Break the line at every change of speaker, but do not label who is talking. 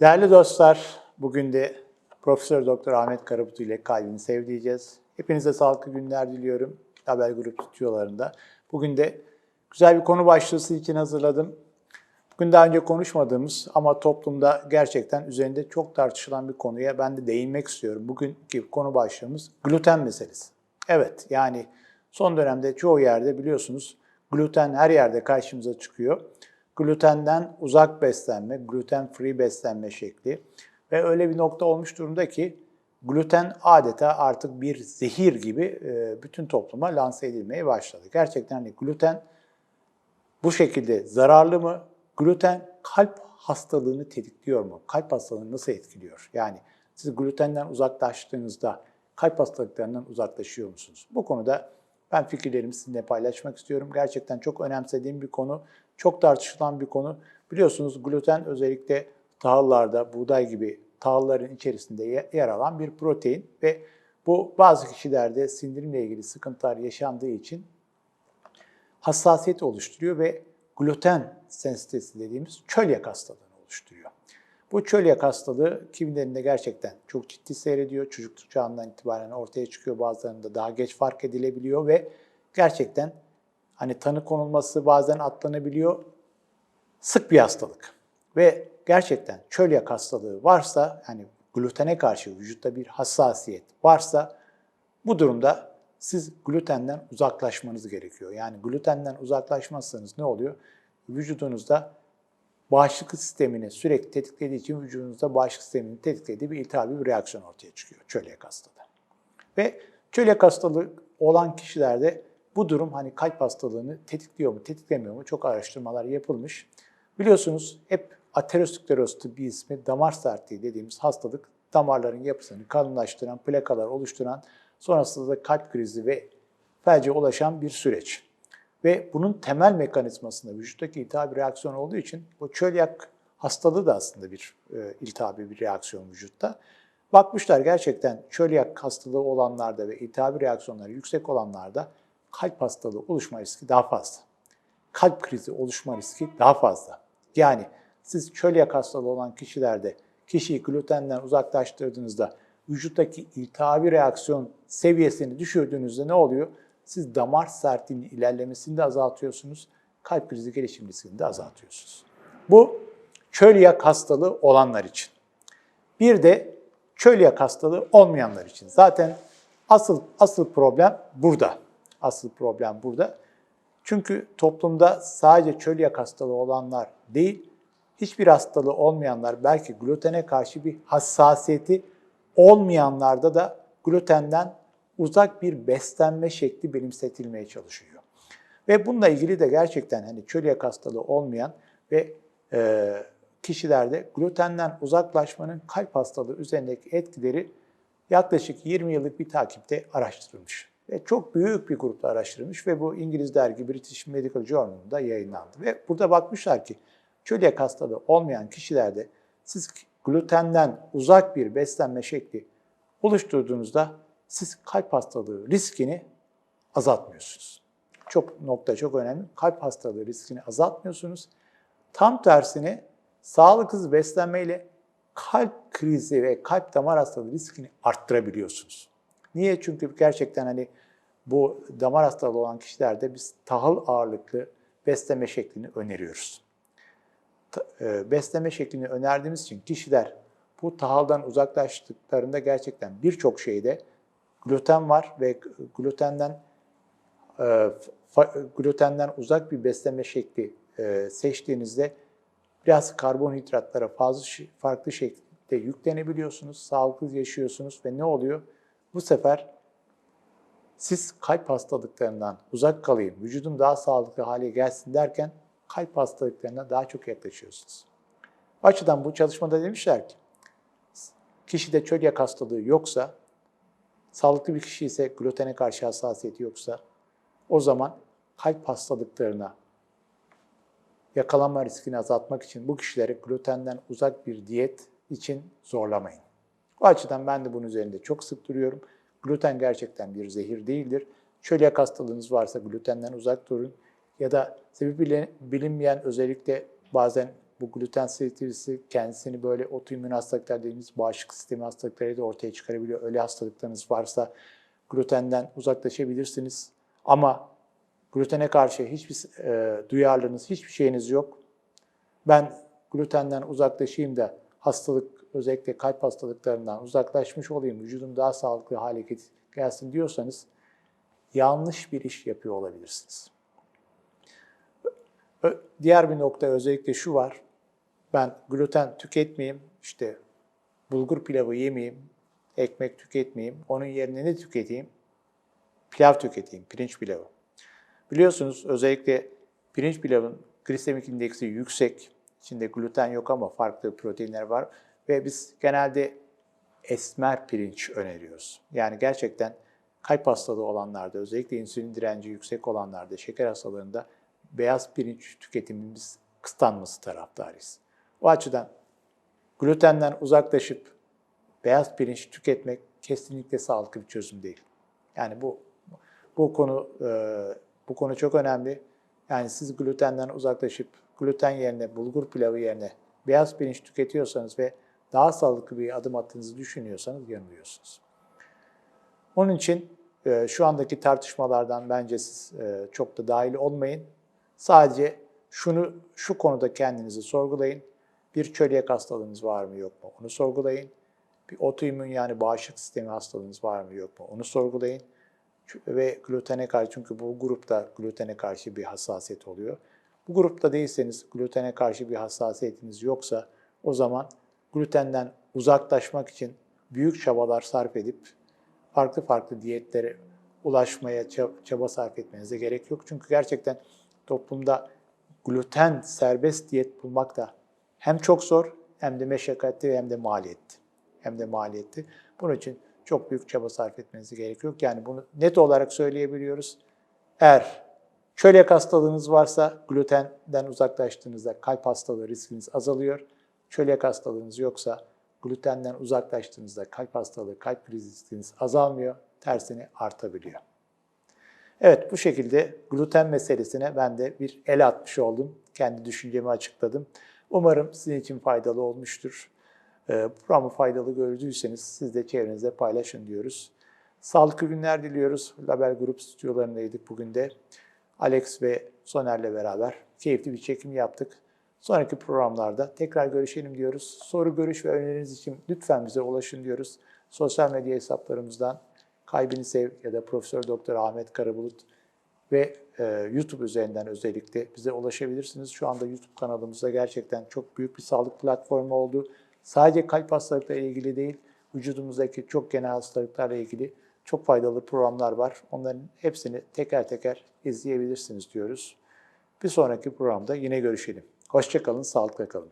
Değerli dostlar, bugün de Profesör Doktor Ahmet Karabutu ile kalbini sevdiyeceğiz. Hepinize sağlıklı günler diliyorum. Haber Grup stüdyolarında. Bugün de güzel bir konu başlığı için hazırladım. Bugün daha önce konuşmadığımız ama toplumda gerçekten üzerinde çok tartışılan bir konuya ben de değinmek istiyorum. Bugünkü konu başlığımız gluten meselesi. Evet, yani son dönemde çoğu yerde biliyorsunuz gluten her yerde karşımıza çıkıyor glutenden uzak beslenme, gluten free beslenme şekli ve öyle bir nokta olmuş durumda ki gluten adeta artık bir zehir gibi e, bütün topluma lanse edilmeye başladı. Gerçekten hani gluten bu şekilde zararlı mı? Gluten kalp hastalığını tetikliyor mu? Kalp hastalığını nasıl etkiliyor? Yani siz glutenden uzaklaştığınızda kalp hastalıklarından uzaklaşıyor musunuz? Bu konuda ben fikirlerimi sizinle paylaşmak istiyorum. Gerçekten çok önemsediğim bir konu, çok tartışılan bir konu. Biliyorsunuz gluten özellikle tahıllarda, buğday gibi tahılların içerisinde yer alan bir protein ve bu bazı kişilerde sindirimle ilgili sıkıntılar yaşandığı için hassasiyet oluşturuyor ve gluten sensitesi dediğimiz çölyak hastalığını oluşturuyor. Bu çölyak hastalığı kimilerinde gerçekten çok ciddi seyrediyor. Çocukluk çağından itibaren ortaya çıkıyor. Bazılarında daha geç fark edilebiliyor ve gerçekten hani tanı konulması bazen atlanabiliyor. Sık bir hastalık. Ve gerçekten çölyak hastalığı varsa, yani glutene karşı vücutta bir hassasiyet varsa bu durumda siz glutenden uzaklaşmanız gerekiyor. Yani glutenden uzaklaşmazsanız ne oluyor? Vücudunuzda bağışıklık sistemini sürekli tetiklediği için vücudunuzda bağışıklık sistemini tetiklediği bir iltihabi bir reaksiyon ortaya çıkıyor çölyak hastalığı. Ve çölyak hastalığı olan kişilerde bu durum hani kalp hastalığını tetikliyor mu, tetiklemiyor mu çok araştırmalar yapılmış. Biliyorsunuz hep ateroskleroz bir ismi damar sertliği dediğimiz hastalık damarların yapısını kalınlaştıran, plakalar oluşturan, sonrasında da kalp krizi ve felce ulaşan bir süreç. Ve bunun temel mekanizmasında vücuttaki iltihabi reaksiyon olduğu için bu çölyak hastalığı da aslında bir e, iltihabi bir reaksiyon vücutta. Bakmışlar gerçekten çölyak hastalığı olanlarda ve iltihabi reaksiyonları yüksek olanlarda kalp hastalığı oluşma riski daha fazla. Kalp krizi oluşma riski daha fazla. Yani siz çölyak hastalığı olan kişilerde kişiyi glutenden uzaklaştırdığınızda vücuttaki iltihabi reaksiyon seviyesini düşürdüğünüzde ne oluyor? Siz damar sertliğinin ilerlemesini de azaltıyorsunuz, kalp krizi gelişim riskini de azaltıyorsunuz. Bu çölyak hastalığı olanlar için. Bir de çölyak hastalığı olmayanlar için. Zaten asıl asıl problem burada. Asıl problem burada. Çünkü toplumda sadece çölyak hastalığı olanlar değil, hiçbir hastalığı olmayanlar, belki glutene karşı bir hassasiyeti olmayanlarda da glutenden uzak bir beslenme şekli benimsetilmeye çalışıyor. Ve bununla ilgili de gerçekten hani çölyak hastalığı olmayan ve e, kişilerde glutenden uzaklaşmanın kalp hastalığı üzerindeki etkileri yaklaşık 20 yıllık bir takipte araştırılmış. Ve çok büyük bir grupta araştırılmış ve bu İngiliz dergi British Medical Journal'da yayınlandı. Ve burada bakmışlar ki çölyak hastalığı olmayan kişilerde siz glutenden uzak bir beslenme şekli oluşturduğunuzda siz kalp hastalığı riskini azaltmıyorsunuz. Çok nokta çok önemli. Kalp hastalığı riskini azaltmıyorsunuz. Tam tersine sağlıksız beslenmeyle kalp krizi ve kalp damar hastalığı riskini arttırabiliyorsunuz. Niye? Çünkü gerçekten hani bu damar hastalığı olan kişilerde biz tahıl ağırlıklı besleme şeklini öneriyoruz. e, Besleme şeklini önerdiğimiz için kişiler bu tahıldan uzaklaştıklarında gerçekten birçok şeyde gluten var ve glutenden e, glutenden uzak bir besleme şekli e, seçtiğinizde biraz karbonhidratlara fazla farklı şekilde yüklenebiliyorsunuz, sağlıklı yaşıyorsunuz ve ne oluyor? Bu sefer siz kalp hastalıklarından uzak kalayım, vücudum daha sağlıklı hale gelsin derken kalp hastalıklarına daha çok yaklaşıyorsunuz. O açıdan bu çalışmada demişler ki, kişide çölyak hastalığı yoksa Sağlıklı bir kişi ise glutene karşı hassasiyeti yoksa o zaman kalp hastalıklarına yakalanma riskini azaltmak için bu kişileri glutenden uzak bir diyet için zorlamayın. O açıdan ben de bunun üzerinde çok sık duruyorum. Gluten gerçekten bir zehir değildir. Çölyak hastalığınız varsa glutenden uzak durun. Ya da sebebi bilinmeyen özellikle bazen bu gluten sensitivity'si kendisini böyle otoimmün hastalıklar dediğimiz bağışıklık sistemi hastalıkları da ortaya çıkarabiliyor. Öyle hastalıklarınız varsa glutenden uzaklaşabilirsiniz. Ama glutene karşı hiçbir e, duyarlılığınız, hiçbir şeyiniz yok. Ben glutenden uzaklaşayım da hastalık, özellikle kalp hastalıklarından uzaklaşmış olayım, vücudum daha sağlıklı hale gelsin diyorsanız yanlış bir iş yapıyor olabilirsiniz. Diğer bir nokta özellikle şu var. Ben gluten tüketmeyeyim, işte bulgur pilavı yemeyeyim, ekmek tüketmeyeyim. Onun yerine ne tüketeyim? Pilav tüketeyim, pirinç pilavı. Biliyorsunuz özellikle pirinç pilavın glisemik indeksi yüksek. İçinde gluten yok ama farklı proteinler var. Ve biz genelde esmer pirinç öneriyoruz. Yani gerçekten kalp hastalığı olanlarda, özellikle insülin direnci yüksek olanlarda, şeker hastalarında beyaz pirinç tüketimimiz kısıtlanması taraftarıyız. O açıdan glutenden uzaklaşıp beyaz pirinç tüketmek kesinlikle sağlıklı bir çözüm değil. Yani bu bu konu e, bu konu çok önemli. Yani siz glutenden uzaklaşıp gluten yerine bulgur pilavı yerine beyaz pirinç tüketiyorsanız ve daha sağlıklı bir adım attığınızı düşünüyorsanız yanılıyorsunuz. Onun için e, şu andaki tartışmalardan bence siz e, çok da dahil olmayın. Sadece şunu şu konuda kendinizi sorgulayın. Bir çölyak hastalığınız var mı yok mu? Onu sorgulayın. Bir otoimmün yani bağışıklık sistemi hastalığınız var mı yok mu? Onu sorgulayın. Ve glutene karşı çünkü bu grupta glutene karşı bir hassasiyet oluyor. Bu grupta değilseniz glutene karşı bir hassasiyetiniz yoksa o zaman glutenden uzaklaşmak için büyük çabalar sarf edip farklı farklı diyetlere ulaşmaya ça- çaba sarf etmenize gerek yok. Çünkü gerçekten toplumda gluten serbest diyet bulmak da hem çok zor hem de meşakkatli hem de maliyetli. Hem de maliyetli. Bunun için çok büyük çaba sarf etmenize gerek yok. Yani bunu net olarak söyleyebiliyoruz. Eğer çölyak hastalığınız varsa glutenden uzaklaştığınızda kalp hastalığı riskiniz azalıyor. Çölyak hastalığınız yoksa glutenden uzaklaştığınızda kalp hastalığı, kalp krizi riskiniz azalmıyor, tersine artabiliyor. Evet bu şekilde gluten meselesine ben de bir el atmış oldum. Kendi düşüncemi açıkladım. Umarım sizin için faydalı olmuştur. Ee, Programı faydalı gördüyseniz siz de çevrenizde paylaşın diyoruz. Sağlıklı günler diliyoruz. Label Grup stüdyolarındaydık bugün de. Alex ve Soner'le beraber keyifli bir çekim yaptık. Sonraki programlarda tekrar görüşelim diyoruz. Soru, görüş ve öneriniz için lütfen bize ulaşın diyoruz. Sosyal medya hesaplarımızdan Kalbini Sev ya da Profesör Doktor Ahmet Karabulut ve YouTube üzerinden özellikle bize ulaşabilirsiniz. Şu anda YouTube kanalımızda gerçekten çok büyük bir sağlık platformu oldu. Sadece kalp hastalıkları ilgili değil, vücudumuzdaki çok genel hastalıklarla ilgili çok faydalı programlar var. Onların hepsini teker teker izleyebilirsiniz diyoruz. Bir sonraki programda yine görüşelim. Hoşçakalın, sağlıkla kalın.